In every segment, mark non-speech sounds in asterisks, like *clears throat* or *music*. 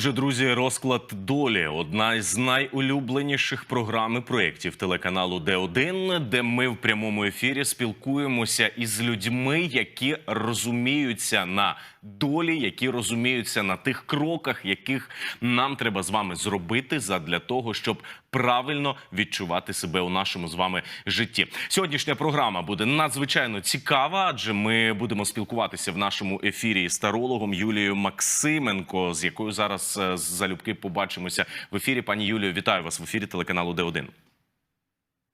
Отже, друзі, розклад долі. Одна із найулюбленіших програм і проєктів телеканалу Д1, де ми в прямому ефірі спілкуємося із людьми, які розуміються на долі, які розуміються на тих кроках, яких нам треба з вами зробити задля того, щоб правильно відчувати себе у нашому з вами житті. Сьогоднішня програма буде надзвичайно цікава, адже ми будемо спілкуватися в нашому ефірі з тарологом Юлією Максименко, з якою зараз е, залюбки побачимося в ефірі. Пані Юлію, вітаю вас в ефірі телеканалу Д1.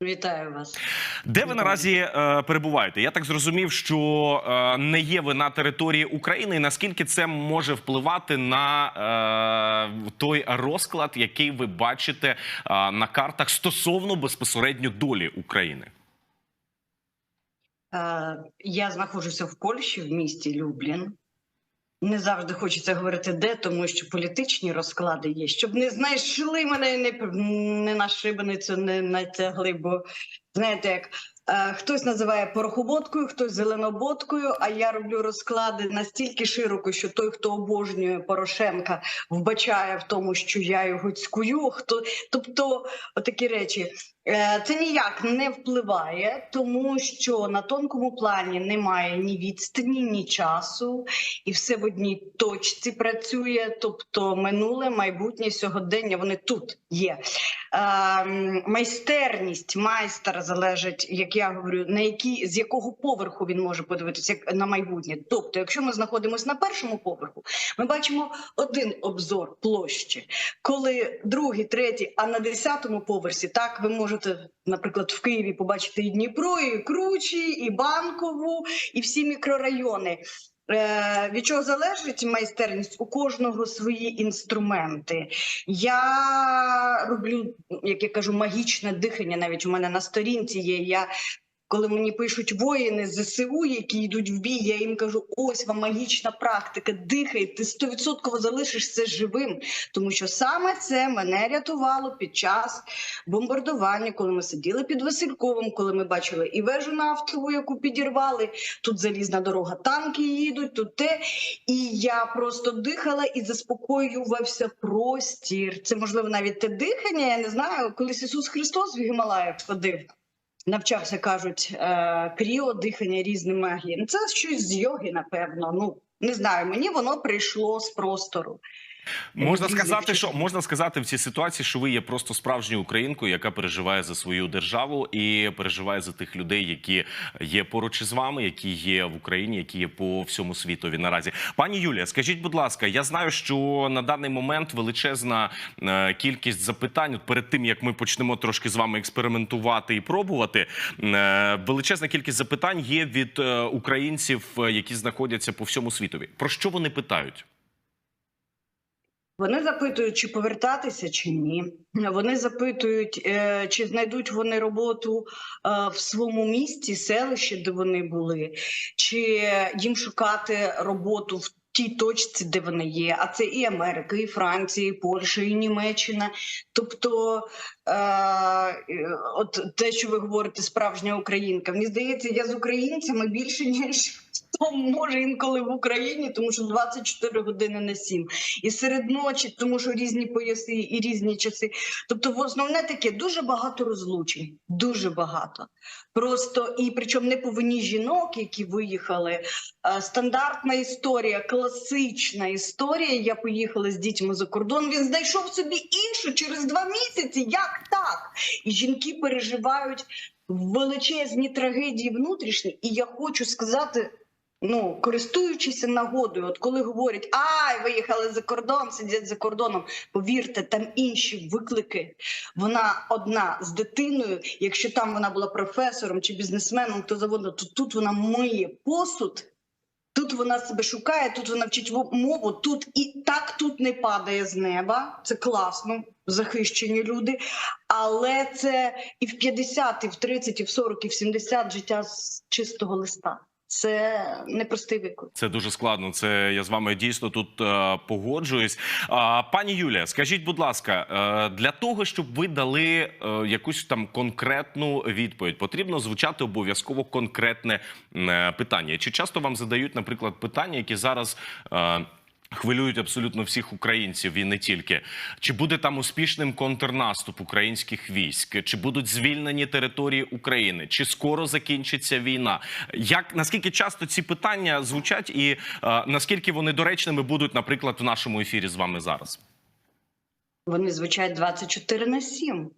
Вітаю вас. Де ви наразі е, перебуваєте? Я так зрозумів, що е, не є ви на території України. І наскільки це може впливати на е, той розклад, який ви бачите е, на картах стосовно безпосередньо долі України? Е, Я знаходжуся в Польщі, в місті Люблін. Не завжди хочеться говорити де, тому що політичні розклади є, щоб не знайшли мене не, не на шибеницю, не натягли. Бо знаєте, як е, хтось називає порохоботкою, хтось зеленоботкою, а я роблю розклади настільки широко, що той, хто обожнює Порошенка, вбачає в тому, що я його цькую. Хто тобто, отакі речі. Е, Це ніяк не впливає, тому що на тонкому плані немає ні відстані, ні часу, і все в одній точці працює. Тобто, минуле, майбутнє, сьогодення вони тут є. Е, майстерність майстра залежить, як я говорю, на які з якого поверху він може подивитися на майбутнє. Тобто, якщо ми знаходимося на першому поверху, ми бачимо один обзор площі, коли другий, третій, а на десятому поверсі так ви можете, наприклад, в Києві побачити і Дніпро, і Кручі, і Банкову, і всі мікрорайони. Е, Від чого залежить майстерність? У кожного свої інструменти. Я роблю, як я кажу, магічне дихання. Навіть у мене на сторінці є. Я коли мені пишуть воїни ЗСУ, які йдуть в бій, я їм кажу: ось вам магічна практика, дихай, ти стовідсотково залишишся живим, тому що саме це мене рятувало під час бомбардування, коли ми сиділи під Васильковим, коли ми бачили і вежу нафтову, яку підірвали. Тут залізна дорога, танки їдуть, тут те. І я просто дихала і заспокоювався простір. Це можливо навіть те дихання. Я не знаю, колись Ісус Христос в Гімалаях ходив. Навчався, кажуть, е, кріо дихання різними магії. Ну, Це щось з йоги, напевно. Ну не знаю. Мені воно прийшло з простору. Можна сказати, що можна сказати в цій ситуації, що ви є просто справжньою українкою, яка переживає за свою державу і переживає за тих людей, які є поруч із вами, які є в Україні, які є по всьому світові наразі. Пані Юлія, скажіть, будь ласка, я знаю, що на даний момент величезна е, кількість запитань перед тим, як ми почнемо трошки з вами експериментувати і пробувати. е, величезна кількість запитань є від е, українців, які знаходяться по всьому світові. Про що вони питають? Вони запитують, чи повертатися, чи ні. Вони запитують, е, чи знайдуть вони роботу е, в своєму місті, селищі, де вони були, чи їм шукати роботу в тій точці, де вони є. А це і Америка, і Франція, і Польща, і Німеччина. Тобто, от те, що ви говорите, справжня українка. Мені здається, я з українцями більше ніж. хто Може інколи в Україні, тому що 24 години на 7. І серед ночі, тому що різні пояси і різні часи. Тобто, в основне таке дуже багато розлучень, дуже багато. Просто і причому не по вині жінок, які виїхали. А, стандартна історія, класична історія. Я поїхала з дітьми за кордон. Він знайшов собі іншу через два місяці. Як так? І жінки переживають величезні трагедії внутрішні. І я хочу сказати. Ну, користуючись нагодою, от коли говорять, ай, виїхали за кордон, сидять за кордоном. Повірте, там інші виклики. Вона одна з дитиною. Якщо там вона була професором чи бізнесменом, то заводно, то тут вона миє посуд. Тут вона себе шукає, тут вона вчить мову, тут і так тут не падає з неба. Це класно, захищені люди. Але це і в 50, і в 30, і в 40, і в 70 життя з чистого листа. Це непростий виклик. Це дуже складно. Це я з вами дійсно тут е, погоджуюсь. А, пані Юлія, скажіть, будь ласка, е, для того, щоб ви дали е, якусь там конкретну відповідь, потрібно звучати обов'язково конкретне е, питання. Чи часто вам задають, наприклад, питання, які зараз. Е, хвилюють абсолютно всіх українців і не тільки. Чи буде там успішним контрнаступ українських військ? Чи будуть звільнені території України? Чи скоро закінчиться війна? Як наскільки часто ці питання звучать, і е, наскільки вони доречними будуть, наприклад, в нашому ефірі з вами зараз? Вони звучать 24 на 7.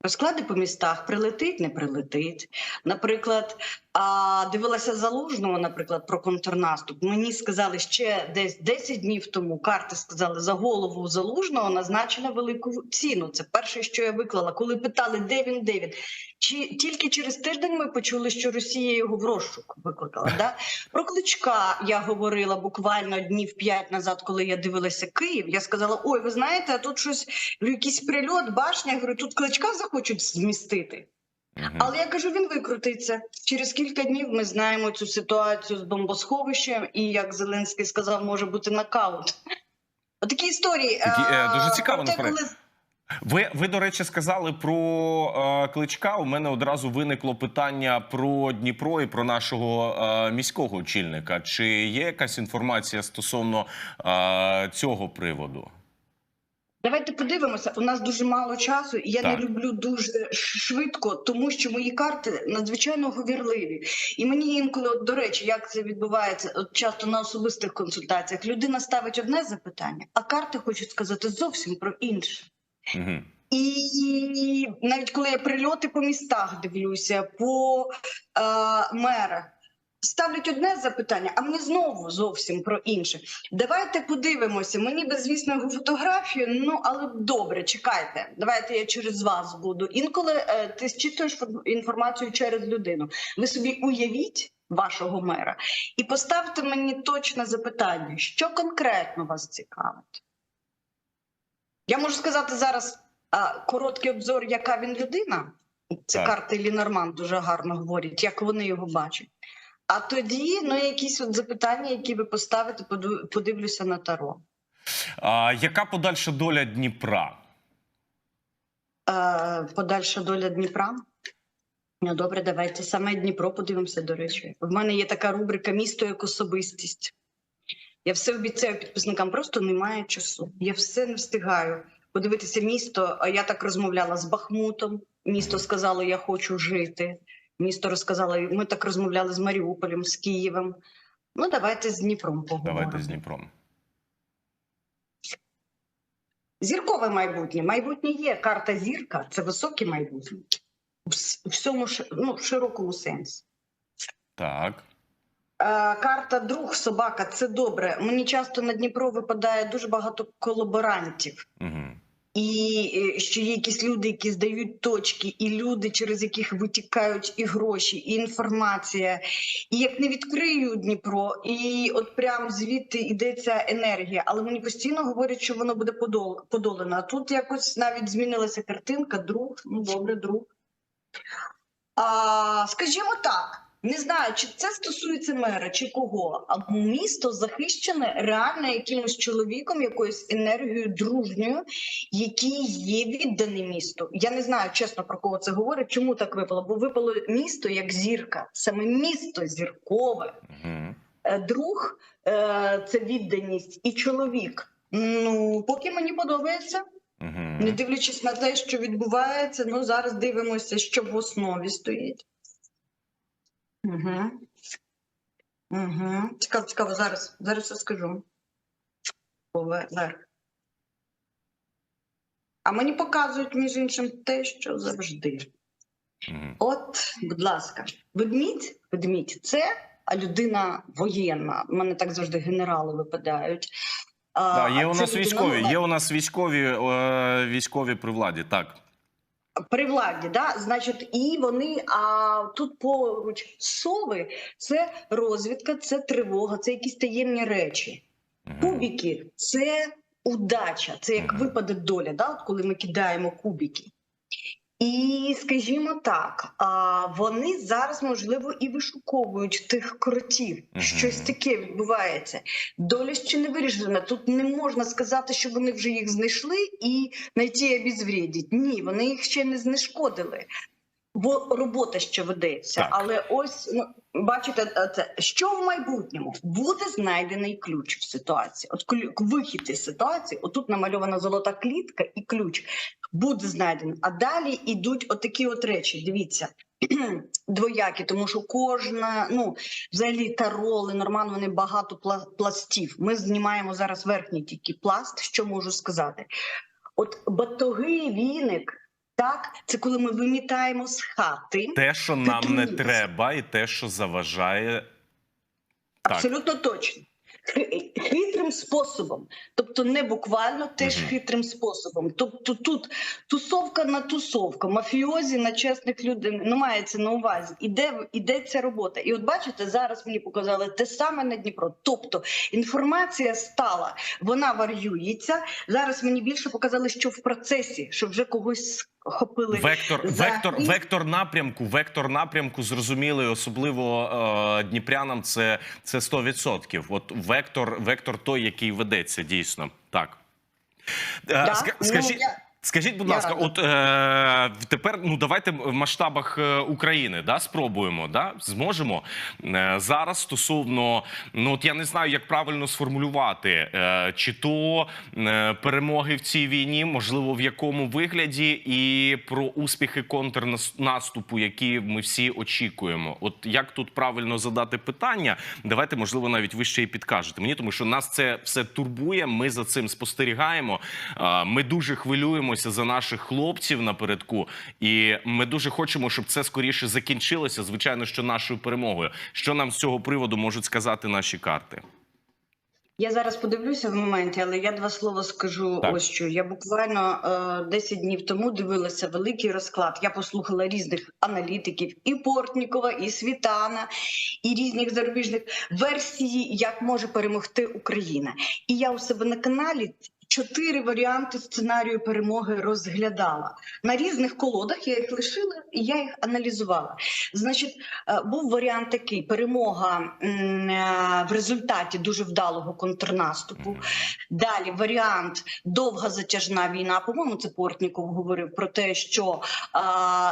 Розклади по містах прилетить, не прилетить. Наприклад, дивилася залужного, наприклад, про контрнаступ. Мені сказали ще десь 10 днів тому. Карти сказали за голову залужного назначена велику ціну. Це перше, що я виклала. Коли питали, де він, де він. Чи тільки через тиждень ми почули, що Росія його в розшук викликала? Да? Про кличка я говорила буквально днів п'ять назад, коли я дивилася Київ. Я сказала: ой, ви знаєте, а тут щось говорю, якийсь прильот, башня. Я говорю, тут кличка захочуть змістити. Але я кажу, він викрутиться. Через кілька днів ми знаємо цю ситуацію з бомбосховищем, і як Зеленський сказав, може бути нокаут. Отакі історії. Такі, е, дуже цікаво, про те, коли Ви, ви, до речі, сказали про е, кличка. У мене одразу виникло питання про Дніпро і про нашого е, міського очільника. Чи є якась інформація стосовно е, цього приводу? Давайте подивимося. У нас дуже мало часу, і я Так. не люблю дуже швидко, тому що мої карти надзвичайно говірливі. І мені інколи, от, до речі, як це відбувається, от часто на особистих консультаціях, людина ставить одне запитання, а карти хочуть сказати зовсім про інше. І навіть коли я прильоти по містах дивлюся, по е, мерах, ставлять одне запитання, а мені знову зовсім про інше. Давайте подивимося. Мені би, звісно, його фотографію, ну але добре, чекайте. Давайте я через вас буду. Інколи е, ти зчитуєш інформацію через людину. Ви собі уявіть вашого мера і поставте мені точне запитання, що конкретно вас цікавить. Я можу сказати зараз а, короткий обзор, яка він людина. Це Так. карти Лінорман дуже гарно говорять, як вони його бачать. А тоді ну, якісь от запитання, які ви поставите, подивлюся на таро. А, яка подальша доля Дніпра? Е, подальша доля Дніпра. Ну, добре, давайте саме Дніпро подивимося, до речі. В мене є така рубрика Місто як особистість. Я все обіцяю підписникам, просто немає часу. Я все не встигаю подивитися місто. А я так розмовляла з Бахмутом. Місто сказало, я хочу жити. Місто розказало, ми так розмовляли з Маріуполем, з Києвом. Ну, давайте з Дніпром поговоримо. Давайте з Дніпром. Зіркове майбутнє. Майбутнє є. Карта зірка це високе майбутнє. В всьому ну, в широкому сенсі. Так. Е, карта друг собака це добре. Мені часто на Дніпро випадає дуже багато колаборантів. Угу. І е, що є якісь люди, які здають точки, і люди, через яких витікають і гроші, і інформація. І як не відкрию Дніпро, і от прям звідти йдеться енергія. Але мені постійно говорять, що воно буде подол- подолано. А тут якось навіть змінилася картинка. Друг, ну добре, друг. А, скажімо так. Не знаю, чи це стосується мера, чи кого. А місто захищене реально якимось чоловіком, якоюсь енергією дружньою, який є відданий місту. Я не знаю чесно про кого це говорить. Чому так випало? Бо випало місто як зірка, саме місто зіркове. Угу. Е, Друг е, це відданість і чоловік. Ну поки мені подобається, не дивлячись на те, що відбувається. Ну зараз дивимося, що в основі стоїть. Угу. Угу. Цікаво, цікаво, зараз, зараз розкажу. Поверх. А мені показують, між іншим, те, що завжди. Угу. От, будь ласка, ведмідь, ведмідь це людина воєнна. У мене так завжди генерали випадають. Да, є а у нас військові, є у нас військові, е, військові при владі. Так. При владі, да, значить, і вони а тут поруч сови це розвідка, це тривога, це якісь таємні речі. Кубики це удача, це як випаде доля, да, от коли ми кидаємо кубики. І скажімо так, а вони зараз можливо і вишуковують тих кротів. Мгм. Щось таке відбувається. Доля ще не вирішена. Тут не можна сказати, що вони вже їх знайшли і знайти і. Ні, вони їх ще не знешкодили. Бо робота ще ведеться. Так. Але ось ну, бачите, е, це що в майбутньому буде знайдений ключ в ситуації. От вихід із ситуації, отут намальована золота клітка і ключ буде знайдений. А далі йдуть отакі от речі. Дивіться. *clears throat* Двоякі, тому що кожна, ну взагалі таро, Ленорман, вони багато пла- пластів. Ми знімаємо зараз верхній тільки пласт. Що можу сказати? От батоги, віник, так, це коли ми вимітаємо з хати. Те, що нам не треба, і те, що заважає. Так. Абсолютно точно. Хитрим способом, тобто не буквально, теж хитрим способом. Тобто тут тусовка на тусовка, мафіозі на чесних людей. Ну, мається на увазі. Іде, іде ця робота. І от бачите, зараз мені показали те саме на Дніпро. Тобто інформація стала, вона варюється. Зараз мені більше показали, що в процесі, що вже когось схопили. Вектор, за- вектор, вектор напрямку, вектор напрямку зрозумілий, особливо е, дніпрянам. Це це 100%. От вектор, вектор той, який ведеться, дійсно так. Е, Да? ска- Ну, скажіть, я- Скажіть, будь Я ласка, рада. от е, тепер ну давайте в масштабах е, України да спробуємо, да зможемо е, зараз стосовно ну от я не знаю, як правильно сформулювати, е, чи то е, перемоги в цій війні, можливо, в якому вигляді, і про успіхи контрнаступу, які ми всі очікуємо. От як тут правильно задати питання? Давайте, можливо, навіть ви ще і підкажете мені, тому що нас це все турбує. Ми за цим спостерігаємо. Е, Ми дуже хвилюємося за наших хлопців напередку, і ми дуже хочемо, щоб це скоріше закінчилося. Звичайно, що нашою перемогою. Що нам з цього приводу можуть сказати наші карти? Я зараз подивлюся в моменті, але я два слова скажу. Так. Ось що я буквально е, 10 днів тому дивилася великий розклад. Я послухала різних аналітиків і Портнікова, і Світана, і різних зарубіжних версій, як може перемогти Україна. І я у себе на каналі. Чотири варіанти сценарію перемоги розглядала на різних колодах. Я їх лишила і я їх аналізувала. Значить, е, був варіант такий: перемога е, в результаті дуже вдалого контрнаступу. Далі варіант довга затяжна війна. По-моєму, це Портніков говорив про те, що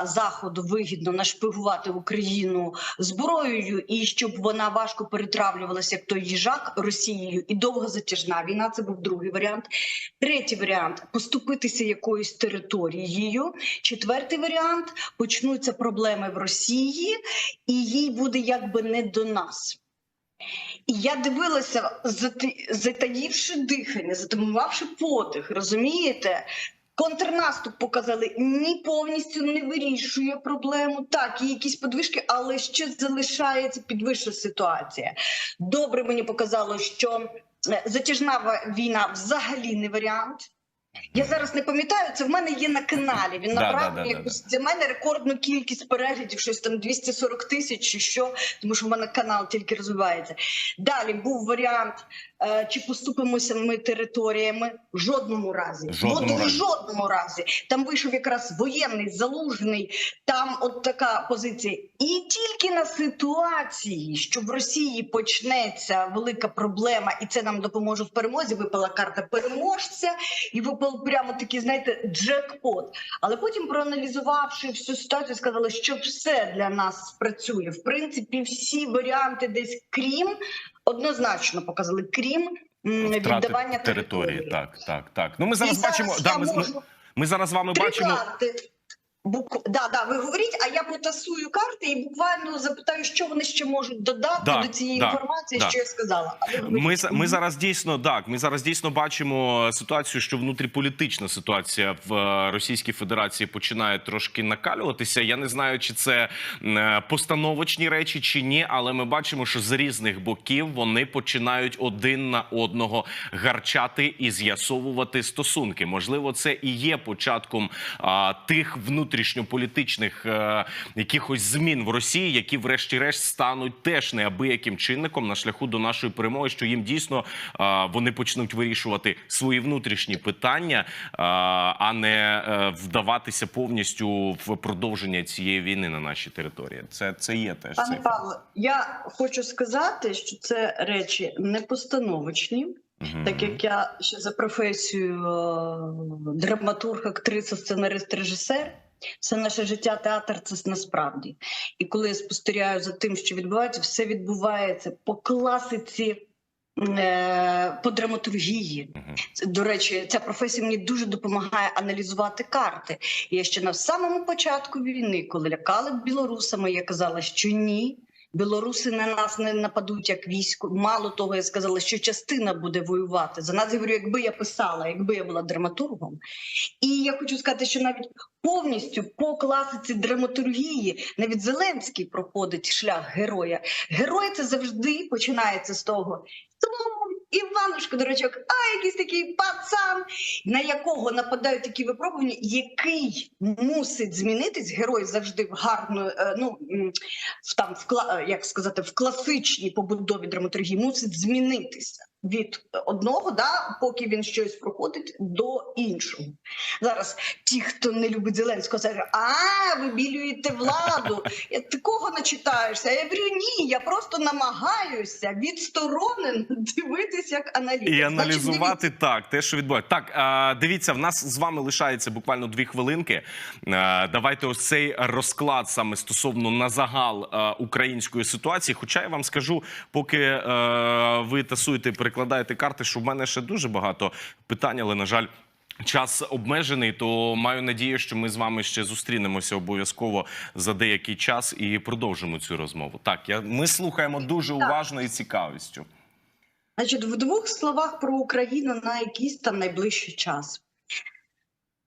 заходу вигідно нашпигувати Україну зброєю, і щоб вона важко перетравлювалася, як той їжак Росією, і довга затяжна війна. Це був другий варіант. Третій варіант поступитися якоюсь територією. Четвертий варіант почнуться проблеми в Росії, і їй буде якби не до нас. І я дивилася, затаївши дихання, затамувавши подих, розумієте? Контрнаступ показали ні повністю не вирішує проблему. Так, є якісь подвижки, але ще залишається підвища ситуація. Добре мені показало, що затяжна війна взагалі не варіант. Я зараз не пам'ятаю, це в мене є на каналі. Він набрав да, да, да, якусь для мене рекордну кількість переглядів, щось там 240 тисяч чи що, тому що в мене канал тільки розвивається. Далі був варіант, е, чи поступимося ми територіями в жодному разі. В жодному в разі. жодному разі. Там вийшов якраз воєнний, залужний, там от така позиція. І тільки на ситуації, що в Росії почнеться велика проблема, і це нам допоможе в перемозі. Випала карта переможця, і випав прямо такий, знаєте, джекпот. Але потім, проаналізувавши всю ситуацію, сказали, що все для нас спрацює. В принципі, всі варіанти, десь крім однозначно показали, крім Втрати віддавання території. Так, так, так. Ну ми зараз І бачимо. зараз Да, ми, можу ми зараз з вами три бачимо. карти. Бук... Да, да, ви говоріть, а я потасую карти і буквально запитаю, що вони ще можуть додати Да, до цієї да, інформації, да. що я сказала. Ми ми зараз дійсно так. Ми зараз дійсно бачимо ситуацію, що внутріполітична ситуація в е, Російській Федерації починає трошки накалюватися. Я не знаю, чи це е, постановочні речі чи ні, але ми бачимо, що з різних боків вони починають один на одного гарчати і з'ясовувати стосунки. Можливо, це і є початком а, тих внутрішньополітичних е, якихось змін в Росії, які, врешті-решт, стануть теж неабияким чинником на шляху до нашої перемоги, що їм дійсно а, вони почнуть вирішувати свої внутрішні питання, а, а не е, вдаватися повністю в продовження цієї війни на нашій території. Це, це є теж Пане Павло, я хочу сказати, що це речі не постановочні, Мгм. так як я ще за професією е, драматург, актриса, сценарист, режисер. Все наше життя, театр це насправді. І коли я спостерігаю за тим, що відбувається, все відбувається по класиці. е, По драматургії, до речі, ця професія мені дуже допомагає аналізувати карти. Я ще на самому початку війни, коли лякали білорусами, я казала, що ні. Білоруси на нас не нападуть як військо. Мало того, я сказала, що частина буде воювати. За нас я говорю, якби я писала, якби я була драматургом. І я хочу сказати, що навіть повністю по класиці драматургії навіть Зеленський проходить шлях героя. Герой це завжди починається з того. «Тому Іванушка, дурачок, а якийсь такий пацан, на якого нападають такі випробування, який мусить змінитись. Герой завжди в гарно, е, ну в там в як сказати, в класичній побудові драматургії мусить змінитися від одного, да, поки він щось проходить, до іншого. Зараз ті, хто не любить Зеленського, кажуть, а вибілюєте владу. *laughs* Я такого начитаєшся. Я говорю, ні, я просто намагаюся відсторонено дивитись як аналітик. І Значить, аналізувати так, те, що відбувається. Так, а, дивіться, в нас з вами лишається буквально дві хвилинки. А, Давайте ось цей розклад саме стосовно на загал а, української ситуації. Хоча я вам скажу, поки ви тасуєте, перекладаєте карти, що в мене ще дуже багато питань, але на жаль. Час обмежений, то маю надію, що ми з вами ще зустрінемося обов'язково за деякий час і продовжимо цю розмову. Так, я ми слухаємо дуже уважно і цікавістю. Значить, в двох словах про Україну на якийсь там найближчий час.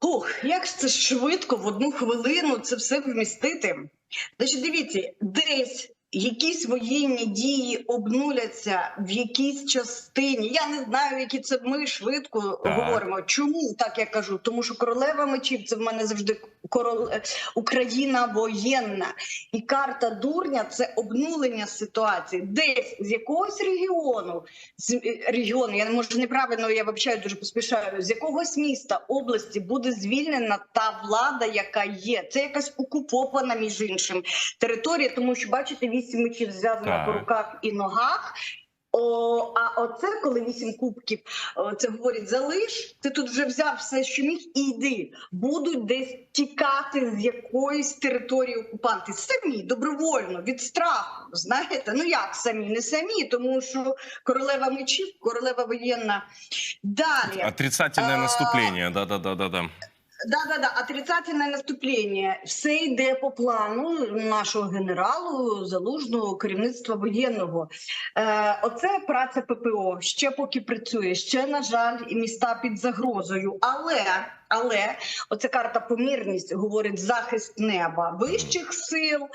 Ух, як ж це швидко в одну хвилину це все вмістити. Значить, дивіться, десь якісь воєнні дії обнуляться в якійсь частині. Я не знаю, які це ми швидко Так. говоримо. Чому так я кажу? Тому що королева мечів це в мене завжди корол... е, Україна воєнна. І карта дурня це обнулення ситуації. Десь з якогось регіону, з е, регіону, я не можу неправильно, я вибачаю, дуже поспішаю. З якогось міста області буде звільнена та влада, яка є. Це якась окупована між іншим територія, тому що бачите, вісім мечів зв'язано по руках і ногах. О, а оце, коли вісім кубків, це говорить: залиш, ти тут вже взяв все, що міг, і йди. Будуть десь тікати з якоїсь території окупанти. Самі добровольно від страху. Знаєте, ну як самі, не самі, тому що королева мечів, королева воєнна. Далі. Отрицательное А, наступление, да-да-да-да-да. Да, да, да, отрицательне наступлення. Все йде по плану нашого генералу залужного керівництва воєнного. Е, оце праця ППО. Ще поки працює. Ще на жаль, і міста під загрозою. Але але оця карта помірність говорить захист неба вищих сил, е,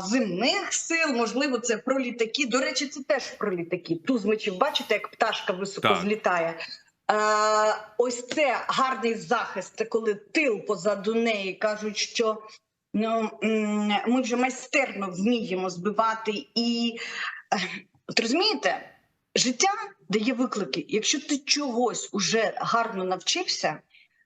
земних сил. Можливо, це про літаки. До речі, це теж про літаки. Туз мечів, бачите, як пташка високо Так. злітає. Е, ось це гарний захист, це коли тил позаду неї кажуть, що ну, ми вже майстерно вміємо збивати і е, от розумієте, життя дає виклики. Якщо ти чогось уже гарно навчився,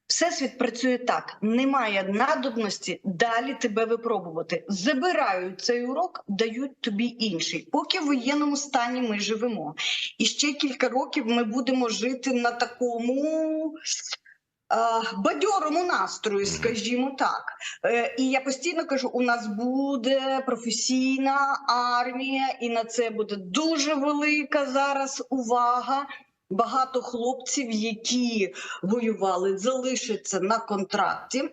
Всесвіт працює так: немає надобності далі тебе випробувати. Забирають цей урок, дають тобі інший. Поки в воєнному стані ми живемо. І ще кілька років ми будемо жити на такому. Бадьорому настрою, скажімо так, Е, і я постійно кажу: у нас буде професійна армія, і на це буде дуже велика зараз увага. Багато хлопців, які воювали, залишаться на контракті.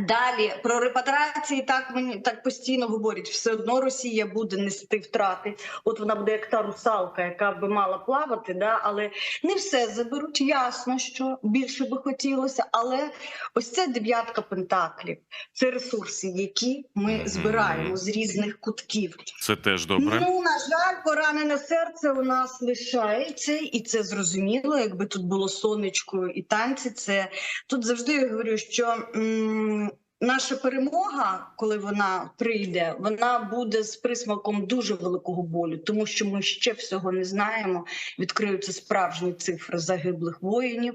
Далі про репатрації так мені так постійно говорять. Все одно Росія буде нести втрати. От вона буде як та русалка, яка би мала плавати, да але не все заберуть. Ясно, що більше би хотілося. Але ось це дев'ятка пентаклів. Це ресурси, які ми збираємо з різних кутків. Це теж добре. Ну, на жаль, поранене серце у нас лишається, і це зрозуміло. Якби тут було сонечко і танці, це тут завжди я говорю, що м, наша перемога, коли вона прийде, вона буде з присмаком дуже великого болю, тому що ми ще всього не знаємо. Відкриються справжні цифри загиблих воїнів,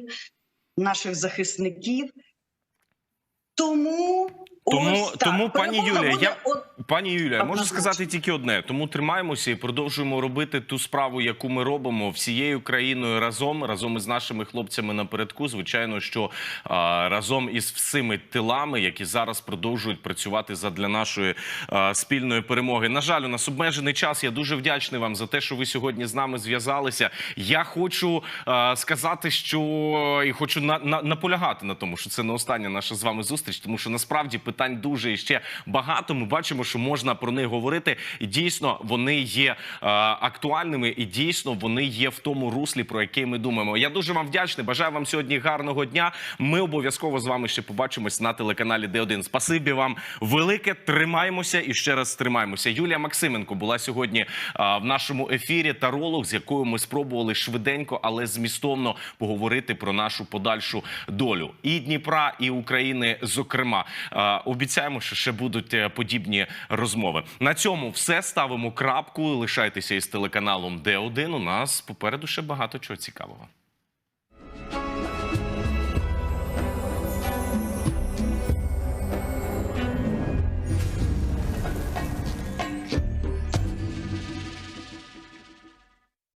наших захисників. Тому Тому- ось так. тому, пані Юлія, я- от Пані Юлія, можу сказати тільки одне. Тому тримаємося і продовжуємо робити ту справу, яку ми робимо всією країною разом, разом із нашими хлопцями напередку. Звичайно, що а, разом із всіми тилами, які зараз продовжують працювати задля нашої а, спільної перемоги. На жаль, у нас обмежений час. Я дуже вдячний вам за те, що ви сьогодні з нами зв'язалися. Я хочу а, сказати, що і хочу на, на, наполягати на тому, що це не остання наша з вами зустріч, тому що насправді питань дуже і ще багато. Ми бачимо, що можна про них говорити, і дійсно вони є а, актуальними, і дійсно вони є в тому руслі, про яке ми думаємо. Я дуже вам вдячний. Бажаю вам сьогодні гарного дня. Ми обов'язково з вами ще побачимось на телеканалі Д1. Спасибі вам велике. Тримаємося і ще раз тримаємося. Юлія Максименко була сьогодні а, в нашому ефірі. Таролог, з якою ми спробували швиденько, але змістовно поговорити про нашу подальшу долю і Дніпра, і України. Зокрема, А, обіцяємо, що ще будуть е, подібні розмови. На цьому все ставимо крапку. Лишайтеся із телеканалом Д1. У нас попереду ще багато чого цікавого.